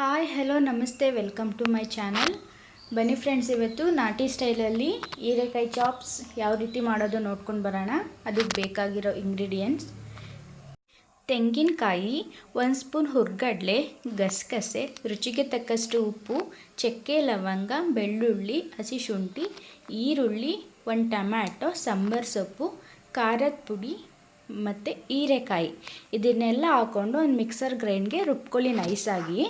Hi, hello, namaste, welcome to my channel. ಬನ್ನಿ friends, ಇವತ್ತು ನಾಟಿ ಸ್ಟೈಲಲ್ಲಿ ಹೀರೆಕಾಯಿ ಚಾಪ್ಸ್ ಯಾವ ರೀತಿ ಮಾಡೋದು ನೋಡ್ಕೊಂಡು ಬರೋಣ. ಅದಕ್ಕೆ ಬೇಕಾಗಿರೋ ಇಂಗ್ರೀಡಿಯೆಂಟ್ಸ್ ತೆಂಗಿನಕಾಯಿ, ಒಂದು ಸ್ಪೂನ್ ಹುರ್ಗಡ್ಲೆ, ಗಸಗಸೆ, ರುಚಿಗೆ ತಕ್ಕಷ್ಟು ಉಪ್ಪು, ಚಕ್ಕೆ, ಲವಂಗ, ಬೆಳ್ಳುಳ್ಳಿ, ಹಸಿ ಶುಂಠಿ, ಈರುಳ್ಳಿ, ಒಂದು ಟಮ್ಯಾಟೊ, ಸಾಂಬಾರ್ ಸೊಪ್ಪು, ಖಾರದ ಪುಡಿ ಮತ್ತು ಹೀರೆಕಾಯಿ. ಇದನ್ನೆಲ್ಲ ಹಾಕ್ಕೊಂಡು ಒಂದು ಮಿಕ್ಸರ್ ಗ್ರೈಂಡ್ಗೆ ರುಬ್ಕೊಳ್ಳಿ ನೈಸಾಗಿ.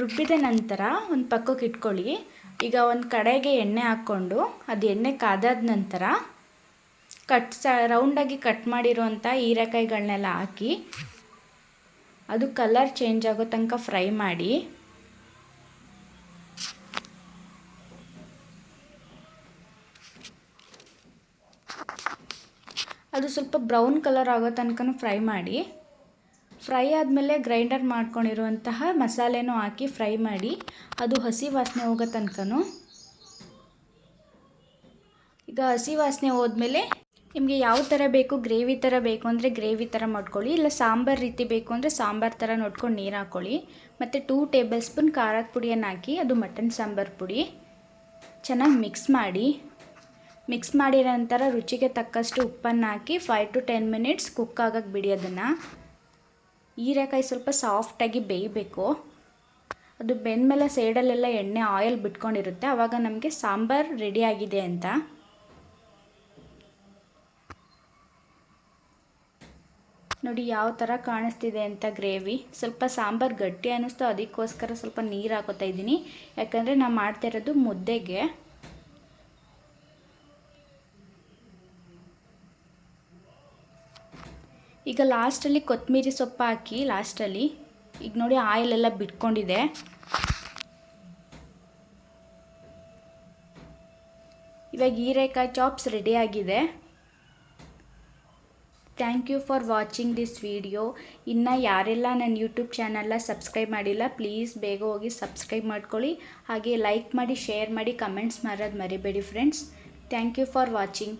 ರುಬ್ಬಿದ ನಂತರ ಒಂದು ಪಕ್ಕಕ್ಕೆ ಇಟ್ಕೊಳ್ಳಿ. ಈಗ ಒಂದು ಕಡೆಗೆ ಎಣ್ಣೆ ಹಾಕ್ಕೊಂಡು ಅದು ಎಣ್ಣೆ ಕಾದಾದ ನಂತರ ಕಟ್ ಸ ರೌಂಡಾಗಿ ಕಟ್ ಮಾಡಿರುವಂಥ ಹೀರೆಕಾಯಿಗಳನ್ನೆಲ್ಲ ಹಾಕಿ ಅದು ಕಲರ್ ಚೇಂಜ್ ಆಗೋ ತನಕ ಫ್ರೈ ಮಾಡಿ. ಅದು ಸ್ವಲ್ಪ ಬ್ರೌನ್ ಕಲರ್ ಆಗೋ ತನಕ ಫ್ರೈ ಮಾಡಿ. ಫ್ರೈ ಆದಮೇಲೆ ಗ್ರೈಂಡರ್ ಮಾಡ್ಕೊಂಡಿರುವಂತಹ ಮಸಾಲೆನೂ ಹಾಕಿ ಫ್ರೈ ಮಾಡಿ ಅದು ಹಸಿ ವಾಸನೆ ಹೋಗೋ ತನಕನೂ. ಈಗ ಹಸಿ ವಾಸನೆ ಹೋದ್ಮೇಲೆ ನಿಮಗೆ ಯಾವ ಥರ ಬೇಕು, ಗ್ರೇವಿ ಥರ ಬೇಕು ಅಂದರೆ ಗ್ರೇವಿ ಥರ ಮಾಡ್ಕೊಳ್ಳಿ, ಇಲ್ಲ ಸಾಂಬಾರು ರೀತಿ ಬೇಕು ಅಂದರೆ ಸಾಂಬಾರು ಥರ ನೋಡ್ಕೊಂಡು ನೀರು ಹಾಕ್ಕೊಳ್ಳಿ ಮತ್ತು ಟೂ ಟೇಬಲ್ ಸ್ಪೂನ್ ಖಾರದ ಪುಡಿಯನ್ನು ಹಾಕಿ, ಅದು ಮಟನ್ ಸಾಂಬಾರು ಪುಡಿ. ಚೆನ್ನಾಗಿ ಮಿಕ್ಸ್ ಮಾಡಿ. ಮಿಕ್ಸ್ ಮಾಡಿರೋ ನಂತರ ರುಚಿಗೆ ತಕ್ಕಷ್ಟು ಉಪ್ಪನ್ನು ಹಾಕಿ five to ten minutes cook ಆಗಕ್ಕೆ ಬಿಡಿ ಅದನ್ನು. ಹೀರೆಕಾಯಿ ಸ್ವಲ್ಪ ಸಾಫ್ಟಾಗಿ ಬೇಯಬೇಕು. ಅದು ಬೆಂದಮೇಲೆ ಸೈಡಲ್ಲೆಲ್ಲ ಎಣ್ಣೆ ಆಯಿಲ್ ಬಿಟ್ಕೊಂಡಿರುತ್ತೆ. ಆವಾಗ ನಮಗೆ ಸಾಂಬಾರು ರೆಡಿಯಾಗಿದೆ ಅಂತ. ನೋಡಿ ಯಾವ ಥರ ಕಾಣಿಸ್ತಿದೆ ಅಂತ ಗ್ರೇವಿ. ಸ್ವಲ್ಪ ಸಾಂಬಾರು ಗಟ್ಟಿ ಅನ್ನಿಸ್ತು. ಅದಕ್ಕೋಸ್ಕರ ಸ್ವಲ್ಪ ನೀರು ಹಾಕೋತಾ ಇದ್ದೀನಿ. ಯಾಕಂದರೆ ನಾನು ಮಾಡ್ತಾ ಇರೋದು ಮುದ್ದೆಗೆ. ಈಗ ಲಾಸ್ಟಲ್ಲಿ ಕೊತ್ತಂಬರಿ ಸೊಪ್ಪು ಹಾಕಿ ಲಾಸ್ಟಲ್ಲಿ ಈಗ ನೋಡಿ ಆಯಿಲೆಲ್ಲ ಬಿಟ್ಕೊಂಡಿದೆ. ಇವಾಗ ಹೀರೆಕಾಯಿ ಚಾಪ್ಸ್ ರೆಡಿಯಾಗಿದೆ thank you for watching this video ಇನ್ನು ಯಾರೆಲ್ಲ ನನ್ನ ಯೂಟ್ಯೂಬ್ ಚಾನಲ್ನ ಸಬ್ಸ್ಕ್ರೈಬ್ ಮಾಡಿಲ್ಲ ಪ್ಲೀಸ್ ಬೇಗ ಹೋಗಿ ಸಬ್ಸ್ಕ್ರೈಬ್ ಮಾಡ್ಕೊಳ್ಳಿ. ಹಾಗೆ ಲೈಕ್ ಮಾಡಿ ಶೇರ್ ಮಾಡಿ ಕಮೆಂಟ್ಸ್ ಮಾಡೋದು ಮರಿಬೇಡಿ friends thank you for watching